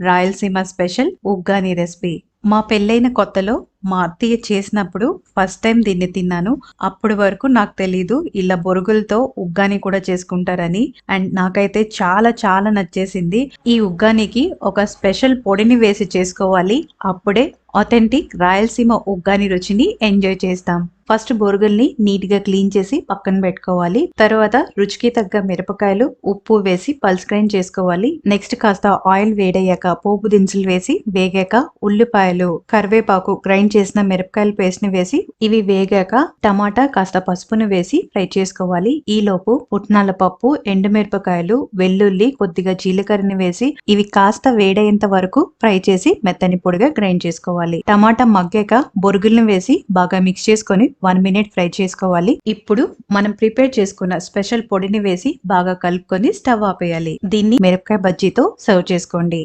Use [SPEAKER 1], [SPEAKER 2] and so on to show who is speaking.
[SPEAKER 1] Rayalaseema special uggani recipe. మా పెళ్ళైన కొత్తలో మా అత్తయ్య చేసినప్పుడు ఫస్ట్ టైం దీన్ని తిన్నాను. అప్పటి వరకు నాకు తెలీదు ఇలా బొరుగులతో ఉగ్గాని కూడా చేసుకుంటారని. అండ్ నాకైతే చాలా చాలా నచ్చేసింది. ఈ ఉగ్గానికి ఒక స్పెషల్ పొడిని వేసి చేసుకోవాలి. అప్పుడే ఆథెంటిక్ రాయలసీమ ఉగ్గాని రుచిని ఎంజాయ్ చేస్తాం. ఫస్ట్ బొరుగుల్ని నీట్గా క్లీన్ చేసి పక్కన పెట్టుకోవాలి. తర్వాత రుచికి తగ్గ మిరపకాయలు ఉప్పు వేసి పల్స్ గ్రైండ్ చేసుకోవాలి. నెక్స్ట్ కాస్త ఆయిల్ వేడయ్యాక పోపు దినుసులు వేసి వేగాక ఉల్లిపాయలు కరివేపాకు గ్రైండ్ గ్రైండ్ చేసిన మిరపకాయల పేస్ట్ని వేసి ఇవి వేగాక టమాటా కాస్త పసుపును వేసి ఫ్రై చేసుకోవాలి. ఈ లోపు పుట్నాల పప్పు ఎండుమిరపకాయలు వెల్లుల్లి కొద్దిగా జీలకర్రని వేసి ఇవి కాస్త వేడయ్యేంత వరకు ఫ్రై చేసి మెత్తని పొడిగా గ్రైండ్ చేసుకోవాలి. టమాటా మగ్గాక బొరుగుల్ని వేసి బాగా మిక్స్ చేసుకొని వన్ మినిట్ ఫ్రై చేసుకోవాలి. ఇప్పుడు మనం ప్రిపేర్ చేసుకున్న స్పెషల్ పొడిని వేసి బాగా కలుపుకొని స్టవ్ ఆపేయాలి. దీన్ని మిరపకాయ బజ్జీతో సర్వ్ చేసుకోండి.